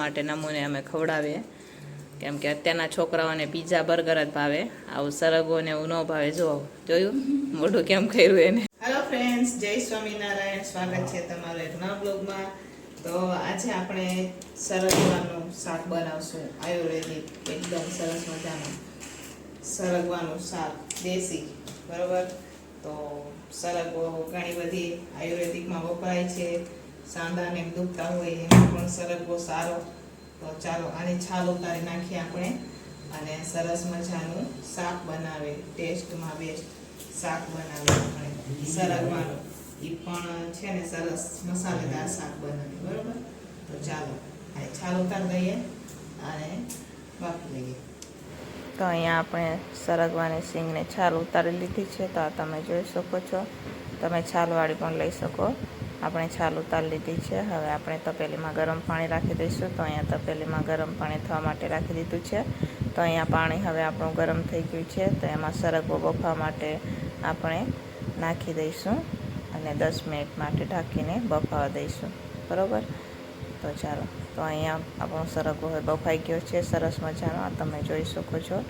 માટે નમૂને અમે ખવડાવીએ. કેમ કે અત્યારના છોકરાઓને પીઝા બર્ગર જ ભાવે. આવું સરગો ને એવું ન ભાવે. જો, જોયું? મોઢું કેમ કર્યું એને? હેલો ફ્રેન્ડ્સ જય સ્વામિનારાયણ. સ્વાગત છે તમારું એક નવા બ્લોગમાં તો આજે આપણે સરગવાનું શાક બનાવશું. આયુર્વેદિક, એકદમ સરસ મજાનું સરગવાનું શાક, દેશી. બરોબર? તો સરગવો ઘણી બધી આયુર્વેદિકમાં વપરાય છે. એમ દુખતા હોય, એમાં પણ સરગવો સારો, તો ચાલો આની છાલ ઉતારી નાખીએ આપણે અને સરસ મજાનું શાક બનાવે, ટેસ્ટમાં બેસ્ટ શાક બનાવે આપણે. સરગવાનું એ પણ છે ને સરસ મસાલેદાર શાક બનાવે, બરાબર? તો ચાલો, આ છાલ ઉતારી દઈએ અને બાફી લઈએ. તો અહીંયા આપણે સરગવાની સિંગને છાલ ઉતારી લીધી છે, તો આ તમે જોઈ શકો છો. તમે છાલવાળી પણ લઈ શકો. આપણે છાલ ઉતારી લીધી છે. હવે આપણે તપેલીમાં ગરમ પાણી રાખી દઈશું. તો અહીંયા તપેલીમાં ગરમ પાણી થવા માટે રાખી દીધું છે. તો અહીંયા પાણી હવે આપણું ગરમ થઈ ગયું છે. તો એમાં સરગવો બફવા માટે આપણે નાખી દઈશું અને દસ મિનિટ માટે ઢાંકીને બફાવા દઈશું. બરાબર? તો ચાલો. તો અહીંયા આપણો સરગવો હવે બફાઈ ગયો છે. સરસ મજાનો. આ તમે જોઈ શકો છો.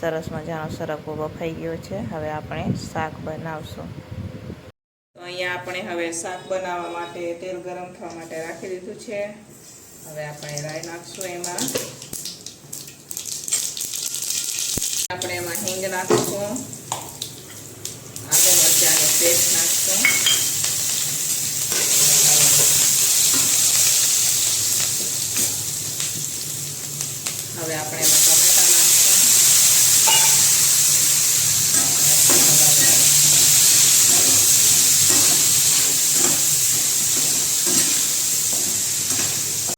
સરસ મજાનો સરગવો બફાઈ ગયો છે. હવે આપણે શાક બનાવશું. અહીંયા આપણે હવે શાક બનાવવા માટે તેલ ગરમ થવા માટે રાખી દીધું છે. હવે આપણે રાઈ નાખશું એમાં. આપણે એમાં હિંગ નાખશું. આદુ મરચાંની પેસ્ટ નાખશું. હવે આપણે એમાં ટમેટા નાખશું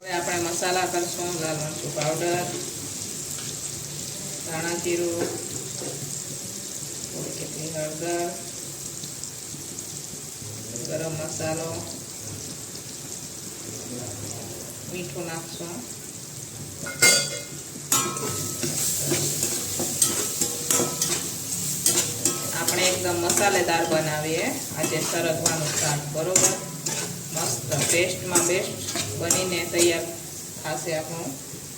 હવે આપણે મસાલા કરશું લાલ મરચું પાવડર ધાણા જીરું કેટલી હળદર, ગરમ મસાલો, મીઠું નાખશું. આપણે એકદમ મસાલેદાર બનાવીએ. આજે સરગવાનું શાક, બરોબર? મસ્ત બેસ્ટમાં બેસ્ટ બનીને તૈયાર થશે આપણું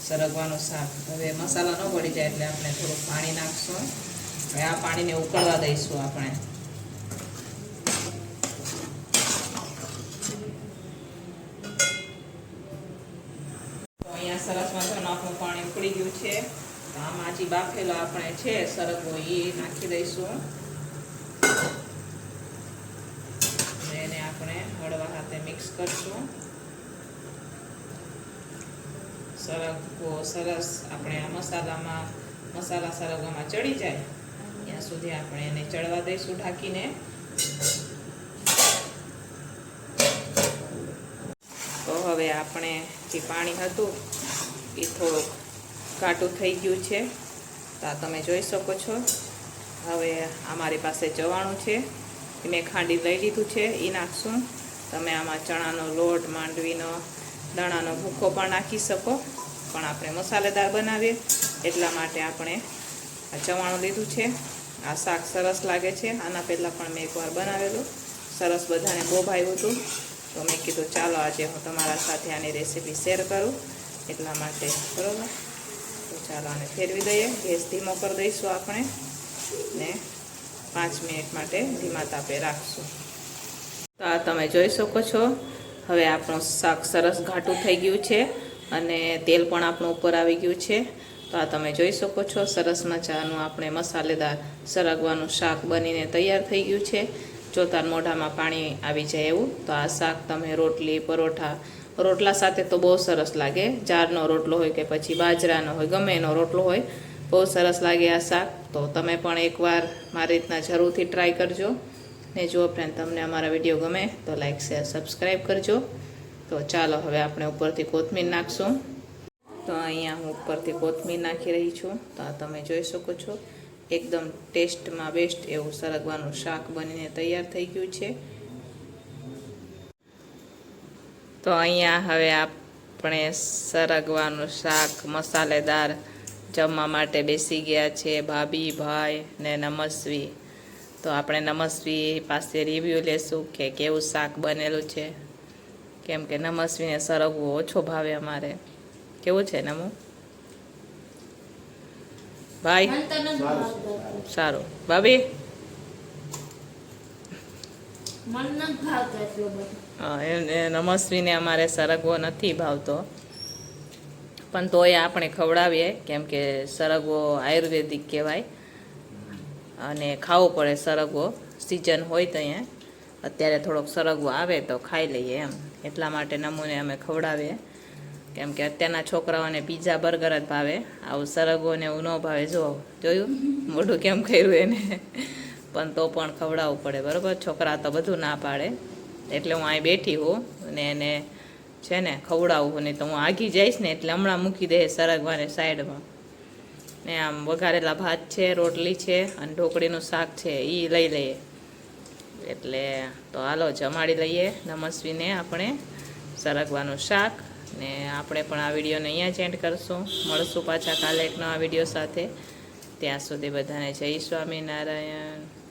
સરગવાનું શાક. હવે મસાલા ન પડી જાય એટલે આપણે થોડુંક પાણી નાખશું. હવે આ પાણીને ઉકળવા દઈશું આપણે. અહીંયા સરસ મજાનું આપણું પાણી ઉકળી ગયું છે. આમાં જે બાફેલો આપણે છે, સરગવો એ નાખી દઈશું. એને આપણે હળવા હાથે મિક્સ કરશું. સરગવો સરસ. આપણે આ મસાલામાં, મસાલા સરગવામાં ચડી જાય. ત્યાં સુધી આપણે એને ચડવા દઈશું ઢાંકીને. તો હવે આપણે જે પાણી હતું, એ થોડુંક ઘાટું થઈ ગયું છે. તો તમે જોઈ શકો છો. હવે અમારી પાસે ચવાણું છે. મેં ખાંડી લઈ લીધું છે એ નાખશું. તમે આમાં ચણાનો લોટ, માંડવીનો દાણાનો ભૂકો પણ નાખી શકો. પણ આપણે મસાલેદાર બનાવીએ. એટલા માટે આપણે આ ચવાણું લીધું છે. આ શાક સરસ લાગે છે. આના પહેલાં પણ મેં એકવાર બનાવેલું. સરસ બધાને બહુ ભાવ્યું હતું. તો મેં કીધું, ચાલો આજે હું તમારા સાથે આની રેસીપી શેર કરું. એટલા માટે, બરાબર? તો ચાલો આને ફેરવી દઈએ. ગેસ ધીમો કરી દઈશું આપણે. ને પાંચ મિનિટ માટે ધીમા તાપે રાખશું. તો આ તમે જોઈ શકો છો. હવે આપણું શાક સરસ ઘાટું થઈ ગયું છે અને તેલ પણ આપણું ઉપર આવી ગયું છે. તો આ તમે જોઈ શકો છો, સરસ મજાનું આપણે મસાલેદાર સરગવાનું શાક બનીને તૈયાર થઈ ગયું છે. જોતાં મોઢામાં પાણી આવી જાય એવું, તો આ શાક તમે રોટલી, પરોઠા, રોટલા સાથે તો બહુ સરસ લાગે. જારનો રોટલો હોય કે પછી બાજરાનો હોય, ગમે એનો રોટલો હોય, બહુ સરસ લાગે આ શાક. તો તમે પણ એકવાર મારી રીતના જરૂરથી ટ્રાય કરજો. ને જો ફ્રેન્ડ તમને અમારા વીડિયો ગમે તો લાઈક શેર સબસ્ક્રાઈબ કરજો. તો ચાલો હવે આપણે ઉપરથી કોથમીર નાખશું. તો અહીંયા હું ઉપરથી કોથમીર નાખી રહી છું. તો તમે જોઈ શકો છો. એકદમ ટેસ્ટમાં બેસ્ટ એવું સરગવાનું શાક બનીને તૈયાર થઈ ગયું છે. તો અહીંયા હવે આપણે સરગવાનું શાક મસાલેદાર જમવા માટે બેસી ગયા છે ભાભી, ભાઈ ને નમસ્વી. તો આપણે નમસ્વી પાસે રિવ્યૂ લેશું કે કેવું શાક બનેલું છે. કેમ કે નમસ્વીને સરગવો ઓછો ભાવે અમારે. કેવું છે નમો? ભાઈ. સારું. ભાભી? નમસ્વીને અમારે સરગવો નથી ભાવતો. પણ તોય આપણે ખવડાવીએ કેમ કે સરગવો આયુર્વેદિક કહેવાય. અને ખાવો પડે સરગવો. સિઝન હોય તો અહીંયા. અત્યારે થોડોક સરગવો આવે તો ખાઈ લઈએ એમ. એટલા માટે નમૂને અમે ખવડાવીએ. કેમ કે અત્યારના છોકરાઓને પીઝા બર્ગર જ ભાવે. આવું સરગવોને એવું ન ભાવે. જો જોયું? મોઢું કેમ કર્યું એને? પણ તો પણ ખવડાવવું પડે, બરાબર? છોકરા તો બધું ના પાડે. એટલે હું અહીં બેઠી હોઉં અને એને છે ને ખવડાવું નહીં તો હું આગી જઈશ ને એટલે હમણાં મૂકી દે સરગવાને સાઈડમાં. ને આમ વઘારેલા ભાત છે, રોટલી છે અને ઢોકળીનું શાક છે એ લઈ લઈએ. એટલે તો હાલો જમાડી લઈએ નમસ્વીને આપણે સરગવાનું શાક ને આપણે પણ આ વિડીયોને અહીંયા જ એન્ડ કરશું. મળશું પાછા કાલે એકનો આ વીડિયો સાથે. ત્યાં સુધી બધાને જય સ્વામિનારાયણ.